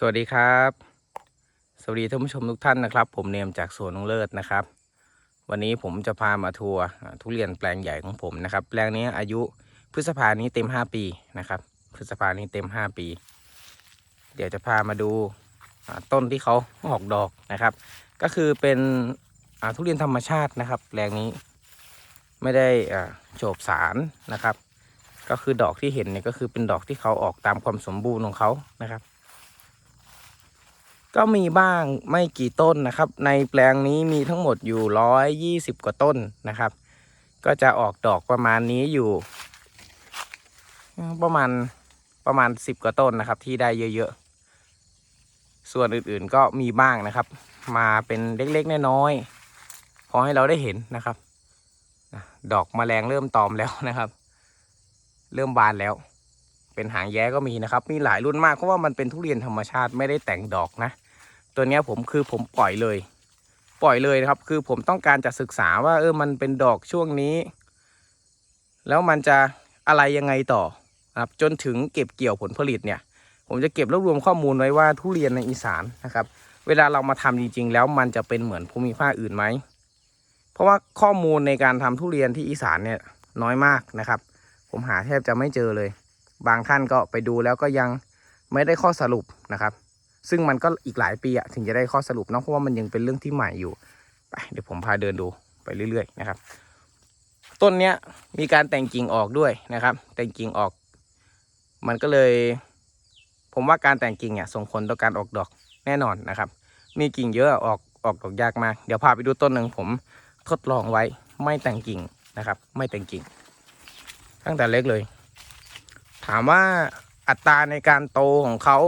สวัสดีครับ สวัสดีท่านผู้ชมทุกท่านนะครับ ผมเนมจากสวนนงเลิศนะครับ วันนี้ผมจะพามาทัวร์ทุเรียนแปลงใหญ่ของผมนะครับ แปลงนี้อายุพฤษภานี้เต็ม 5 ปีนะครับพฤษภานี้เต็ม 5 ปี เดี๋ยวจะพามาดูต้นที่เขาออกดอกนะครับ ก็คือเป็นทุเรียนธรรมชาตินะครับ แปลงนี้ไม่ได้โฉบสารนะครับ ก็คือดอกที่เห็นเนี่ยก็คือเป็นดอกที่เขาออกตามความสมบูรณ์ของเขานะครับ ก็มีบ้างไม่กี่ต้นนะครับ ในแปลงนี้มีทั้งหมดอยู่ร้อยยี่สิบกว่าต้นนะครับ ก็จะออกดอกประมาณนี้อยู่ ประมาณประมาณสิบกว่าต้นนะครับ ที่ได้เยอะๆ ส่วนอื่นๆก็มีบ้างนะครับ มาเป็นเล็กๆน้อยๆพอให้เราได้เห็นนะครับ ดอกมแมลงเริ่มตอมแล้วนะครับ เริ่มบานแล้ว เป็นหางแย้ก็มีนะครับ มีหลายรุ่นมากเพราะว่ามันเป็นทุเรียนธรรมชาติไม่ได้แต่งดอกนะ ตัวนี้ผมคือผมปล่อยเลย ปล่อยเลยนะครับ คือผมต้องการจะศึกษาว่า เออมันเป็นดอกช่วงนี้ แล้วมันจะอะไรยังไงต่อครับจนถึงเก็บเกี่ยวผลผลิตเนี่ย ผมจะเก็บรวบรวมข้อมูลไว้ว่าทุเรียนในอีสานนะครับ เวลาเรามาทำจริง ๆ แล้วมันจะเป็นเหมือนภูมิภาคอื่นไหมเพราะว่าข้อมูลในการทำทุเรียนที่อีสานเนี่ยน้อยมากนะครับ ผมหาแทบจะไม่เจอเลย บางท่านก็ไปดูแล้วก็ยังไม่ได้ข้อสรุปนะครับ ซึ่งมันก็อีกหลายปีอะถึงจะได้ข้อสรุปเนาะเพราะว่ามันยังเป็นเรื่องที่ใหม่อยู่ไปเดี๋ยวผมพาเดินดูไปเรื่อยๆนะครับ ต้นเนี้ยมีการแต่งกิ่งออกด้วยนะครับ แต่งกิ่งออก มันก็เลย ผมว่าการแต่งกิ่งเนี่ยส่งผลต่อการออกดอกแน่นอนนะครับ มีกิ่งเยอะออกออกดอกยากมาก เดี๋ยวพาไปดูต้นหนึ่งผมทดลองไว้ไม่แต่งกิ่งนะครับ ไม่แต่งกิ่ง ตั้งแต่เล็กเลย ถามว่าอัตราในการโตของเขา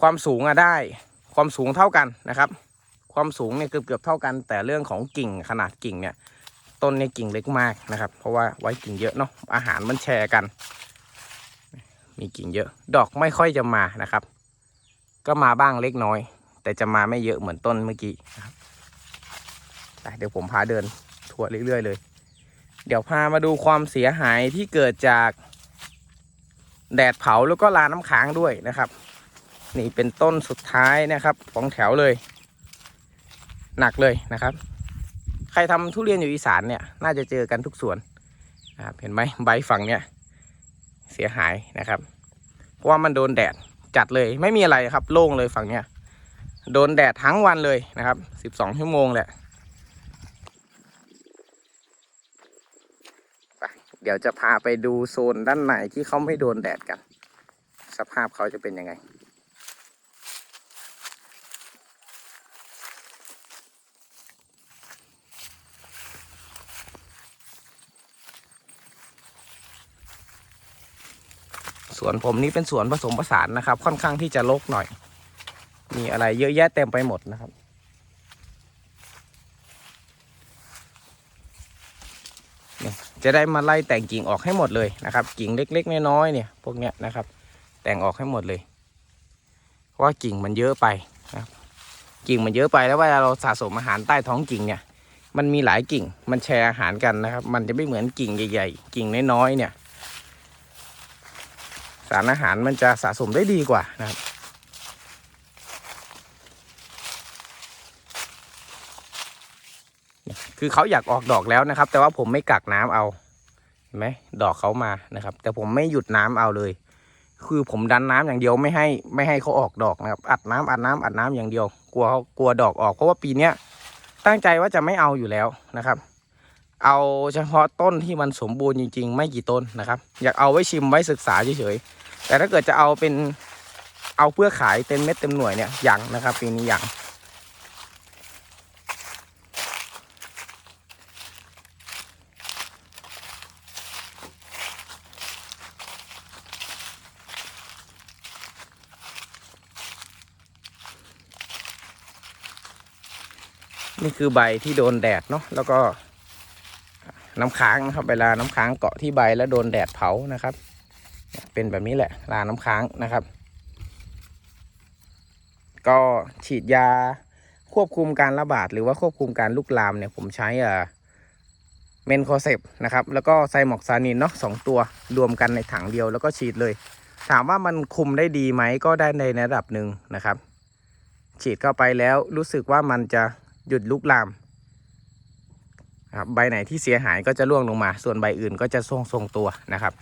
ความสูงอะได้ ความสูงเท่ากันนะครับ ความสูงเนี่ยเกือบเกือบเท่ากัน แต่เรื่องของกิ่งขนาดกิ่งเนี่ย ต้นเนี่ยกิ่งเล็กมากนะครับ เพราะว่าไว้กิ่งเยอะเนาะอาหารมันแชร์กัน มีกิ่งเยอะ ดอกไม่ค่อยจะมานะครับ ก็มาบ้างเล็กน้อย แต่จะมาไม่เยอะเหมือนต้นเมื่อกี้นะครับเดี๋ยวผมพาเดินทั่วเรื่อยๆเลย เดี๋ยวพามาดูความเสียหายที่เกิดจากแดดเผาแล้วก็ลาน้ำค้างด้วยนะครับ นี่เป็นต้นสุดท้ายนะครับ ของแถวเลย หนักเลยนะครับ ใครทำทุเรียนอยู่อีสานเนี่ย น่าจะเจอกันทุกสวนนะครับเห็นไหมใบฝั่งเนี่ยเสียหายนะครับ เพราะว่ามันโดนแดดจัดเลยไม่มีอะไรครับ โล่งเลยฝั่งเนี้ยโดนแดดทั้งวันเลยนะครับสิบสองชั่วโมงแหละไป เดี๋ยวจะพาไปดูโซนด้านในที่เขาไม่โดนแดดกัน สภาพเขาจะเป็นยังไง สวนผมนี่เป็นสวนผสมผสานนะครับ ค่อนข้างที่จะรกหน่อย มีอะไรเยอะแยะเต็มไปหมดนะครับเนี่ย จะได้มาไล่แต่งกิ่งออกให้หมดเลยนะครับ กิ่งเล็กๆน้อยๆเนี่ยพวกเนี้ยนะครับ แต่งออกให้หมดเลย เพราะว่ากิ่งมันเยอะไปนะครับ กิ่งมันเยอะไปแล้วเวลาเราสะสมอาหารใต้ท้องกิ่งเนี่ยมันมีหลายกิ่ง มันแชร์อาหารกันนะครับ มันจะไม่เหมือนกิ่งใหญ่ ๆ กิ่งน้อยๆเนี่ย สารอาหารมันจะสะสมได้ดีกว่านะครับ คือเขาอยากออกดอกแล้วนะครับ แต่ว่าผมไม่กักน้ำเอาเห็นไหมดอกเขามานะครับ แต่ผมไม่หยุดน้ำเอาเลย คือผมดันน้ำอย่างเดียวไม่ให้ไม่ให้เขาออกดอกนะครับ อัดน้ำอัดน้ำอัดน้ำอย่างเดียว กลัวเขากลัวดอกออก เพราะว่าปีเนี้ยตั้งใจว่าจะไม่เอาอยู่แล้วนะครับ เอาเฉพาะต้นที่มันสมบูรณ์จริง ๆ ไม่กี่ต้นนะครับ อยากเอาไว้ชิมไว้ศึกษาเฉยๆแต่ถ้าเกิดจะเอาเป็นเอาเพื่อขายเต็มเม็ดเต็มหน่วยเนี่ยยังนะครับปีนี้ยัง นี่คือใบที่โดนแดดเนาะแล้วก็น้ำค้างนะครับเวลาน้ำค้างเกาะที่ใบแล้วโดนแดดเผานะครับ เป็นแบบนี้แหละลาน้ำค้างนะครับ ก็ฉีดยาควบคุมการระบาดหรือว่าควบคุมการลุกลามเนี่ยผมใช้เอ่อเมนโคเซปนะครับ แล้วก็ไซมอกซานินเนาะสองตัวรวมกันในถังเดียวแล้วก็ฉีดเลย ถามว่ามันคุมได้ดีไหมก็ได้ในระดับหนึ่งนะครับ ฉีดเข้าไปแล้วรู้สึกว่ามันจะ หยุดลุกลามครับใบไหนที่เสียหายก็จะร่วงลงมา ส่วนใบอื่นก็จะทรงทรงตัวนะครับ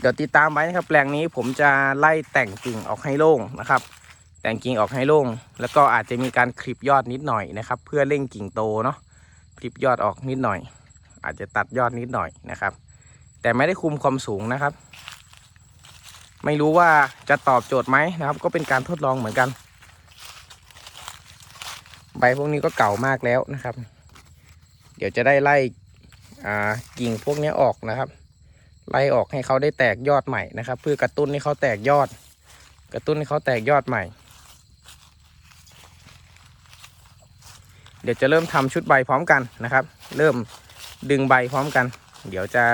เดี๋ยวติดตามไว้นะครับ แปลงนี้ผมจะไล่แต่งกิ่งออกให้โล่งนะครับ แต่งกิ่งออกให้โล่ง แล้วก็อาจจะมีการคลิปยอดนิดหน่อยนะครับ เพื่อเร่งกิ่งโตเนาะคลิปยอดออกนิดหน่อย อาจจะตัดยอดนิดหน่อยนะครับ แต่ไม่ได้คุมความสูงนะครับ ไม่รู้ว่าจะตอบโจทย์ไหมนะครับ ก็เป็นการทดลองเหมือนกัน ใบพวกนี้ก็เก่ามากแล้วนะครับ เดี๋ยวจะได้ไล่กิ่งพวกนี้ออกนะครับ ไล่ออกให้เขาได้แตกยอดใหม่นะครับ เพื่อกระตุ้นให้เขาแตกยอด กระตุ้นให้เขาแตกยอดใหม่ เดี๋ยวจะเริ่มทำชุดใบพร้อมกันนะครับ เริ่มดึงใบพร้อมกัน เดี๋ยวจะ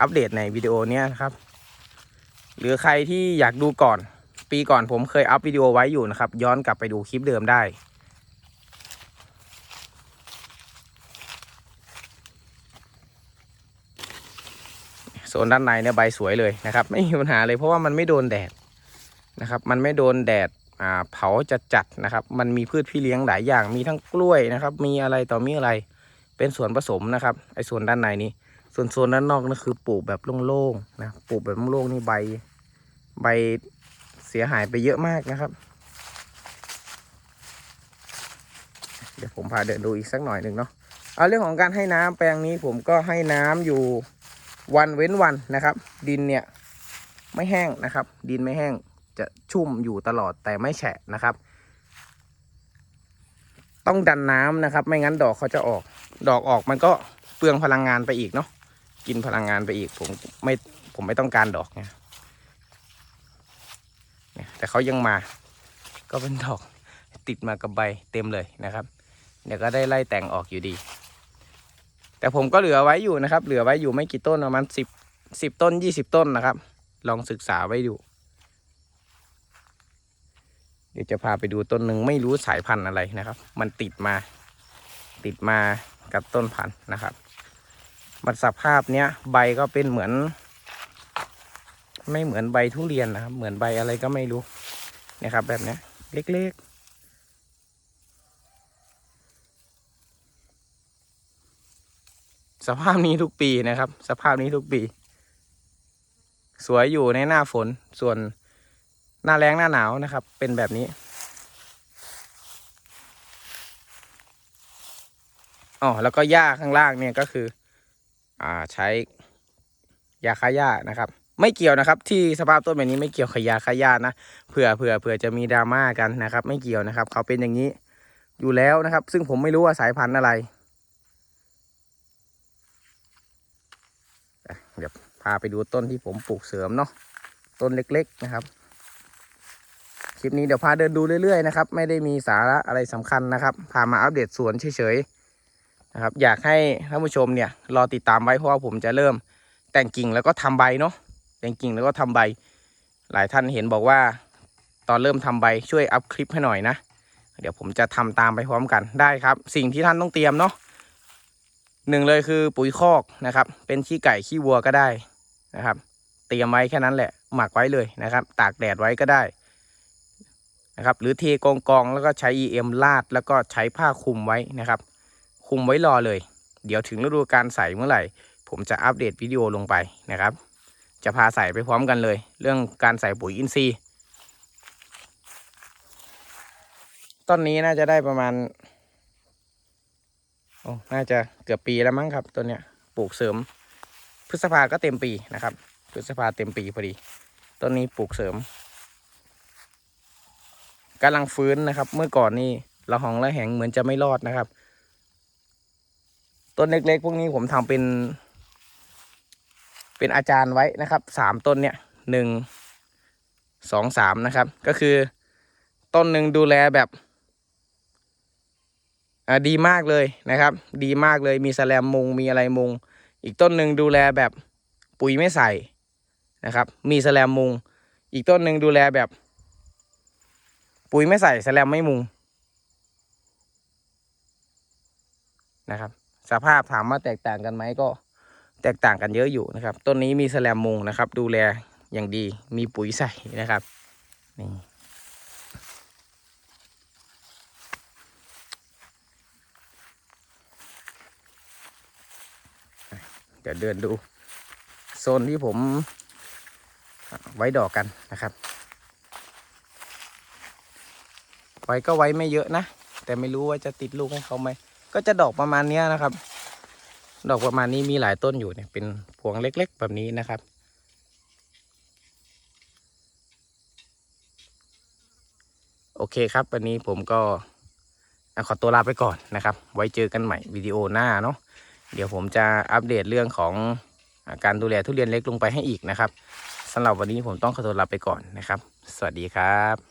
อัปเดตในวิดีโอนี้นะครับ หรือใครที่อยากดูก่อน ปีก่อนผมเคยอัพวิดีโอไว้อยู่นะครับ ย้อนกลับไปดูคลิปเดิมได้ โซนด้านในเนี่ยใบสวยเลยนะครับ ไม่มีปัญหาเลยเพราะว่ามันไม่โดนแดดนะครับ มันไม่โดนแดดอ่าเผาจัดจัดนะครับ มันมีพืชพี่เลี้ยงหลายอย่าง มีทั้งกล้วยนะครับ มีอะไรต่อมีอะไร เป็นส่วนผสมนะครับ ไอ้ส่วนด้านในนี้ ส่วนโซนด้านนอกนั่นคือปลูกแบบโล่งๆนะ ปลูกแบบโล่งๆนี่ใบ ใบเสียหายไปเยอะมากนะครับ เดี๋ยวผมพาเดินดูอีกสักหน่อยหนึ่งเนาะเอาเรื่องของการให้น้ำแปลงนี้ผมก็ให้น้ำอยู่วันเว้นวันนะครับ ดินเนี่ยไม่แห้งนะครับ ดินไม่แห้งจะชุ่มอยู่ตลอดแต่ไม่แฉะนะครับ ต้องดันน้ำนะครับ ไม่งั้นดอกเขาจะออก ดอกออกมันก็เปลืองพลังงานไปอีกเนาะกินพลังงานไปอีกผมไม่ผมไม่ต้องการดอกไง แต่เขายังมา ก็เป็นดอกติดมากับใบเต็มเลยนะครับ เดี๋ยวก็ได้ไล่แต่งออกอยู่ดี แต่ผมก็เหลือไว้อยู่นะครับ เหลือไว้อยู่ไม่กี่ต้นประมาณสิบสิบต้นยี่สิบต้นนะครับ ลองศึกษาไว้ดู เดี๋ยวจะพาไปดูต้นหนึ่งไม่รู้สายพันธุ์อะไรนะครับ มันติดมา ติดมากับต้นพันธุ์นะครับมันสภาพเนี้ยใบก็เป็นเหมือน ไม่เหมือนใบทุเรียนนะครับ เหมือนใบอะไรก็ไม่รู้นะครับ แบบนี้เล็กๆ สภาพนี้ทุกปีนะครับ สภาพนี้ทุกปี สวยอยู่ในหน้าฝนส่วนหน้าแรงหน้าหนาวนะครับ เป็นแบบนี้อ๋อแล้วก็หญ้าข้างล่างเนี่ยก็คือ อ่าใช้ยาฆ่าหญ้านะครับ ไม่เกี่ยวนะครับ ที่สภาพต้นแบบนี้ไม่เกี่ยวกับยาฆ่าหญ้านะเผื่อเผื่อเผื่อจะมีดราม่ากันนะครับ ไม่เกี่ยวนะครับ เขาเป็นอย่างนี้อยู่แล้วนะครับ ซึ่งผมไม่รู้ว่าสายพันธุ์อะไรเดี๋ยวพาไปดูต้นที่ผมปลูกเสริมเนาะต้นเล็ก ๆนะครับ คลิปนี้เดี๋ยวพาเดินดูเรื่อยๆนะครับ ไม่ได้มีสาระอะไรสำคัญนะครับ พามาอัปเดตสวนเฉยๆนะครับ อยากให้ท่านผู้ชมเนี่ยรอติดตามไว้เพราะว่าผมจะเริ่มแต่งกิ่งแล้วก็ทำใบเนาะ แต่งกิ่งแล้วก็ทำใบ หลายท่านเห็นบอกว่า ตอนเริ่มทำใบช่วยอัพคลิปให้หน่อยนะ เดี๋ยวผมจะทำตามไปพร้อมกันได้ครับ สิ่งที่ท่านต้องเตรียมเนาะหนึ่งเลยคือปุ๋ยคอกนะครับ เป็นขี้ไก่ขี้วัวก็ได้นะครับ เตรียมไว้แค่นั้นแหละ หมักไว้เลยนะครับ ตากแดดไว้ก็ได้นะครับ หรือเทกองกองแล้วก็ใช้ EM ลาดแล้วก็ใช้ผ้าคลุมไว้นะครับ คลุมไว้รอเลย เดี๋ยวถึงฤดูการใส่เมื่อไหร่ ผมจะอัปเดตวิดีโอลงไปนะครับ จะพาใส่ไปพร้อมกันเลย เรื่องการใส่ปุ๋ยอินทรีย์ต้นนี้น่าจะได้ประมาณโอ้น่าจะเกือบปีแล้วมั้งครับต้นเนี้ยปลูกเสริม พฤษภาก็เต็มปีนะครับ พฤษภาเต็มปีพอดีต้นนี้ปลูกเสริมกำลังฟื้นนะครับ เมื่อก่อนนี่ละหองละแหงเหมือนจะไม่รอดนะครับ ต้นเล็กๆ พวกนี้ผมทำเป็น เป็นอาจารย์ไว้นะครับสามต้นเนี่ยหนึ่งสองสามนะครับ ก็คือต้นหนึ่งดูแลแบบดีมากเลยนะครับ ดีมากเลยมีแสแลมมุงมีอะไรมุง อีกต้นหนึ่งดูแลแบบปุ๋ยไม่ใส่นะครับ มีแสแลมมุง อีกต้นหนึ่งดูแลแบบ ปุ๋ยไม่ใส่แสแลมไม่มุงนะครับ สภาพถามว่าแตกต่างกันไหมก็ แตกต่างกันเยอะอยู่นะครับ ต้นนี้มีแสลมมุงนะครับ ดูแลอย่างดีมีปุ๋ยใส่นะครับนี่เดี๋ยวเดินดู โซนที่ผมไว้ดอกกันนะครับ ไว้ก็ไว้ไม่เยอะนะ แต่ไม่รู้ว่าจะติดลูกให้เขาไหม ก็จะดอกประมาณนี้นะครับ ดอกประมาณนี้มีหลายต้นอยู่เนี่ยเป็นพวงเล็กๆ แบบนี้นะครับ โอเคครับ วันนี้ผมก็ขอตัวลาไปก่อนนะครับ ไว้เจอกันใหม่วิดีโอหน้าเนาะเดี๋ยวผมจะอัปเดตเรื่องของการดูแลทุเรียนเล็กลงไปให้อีกนะครับสำหรับวันนี้ผมต้องขอตัวลาไปก่อนนะครับ สวัสดีครับ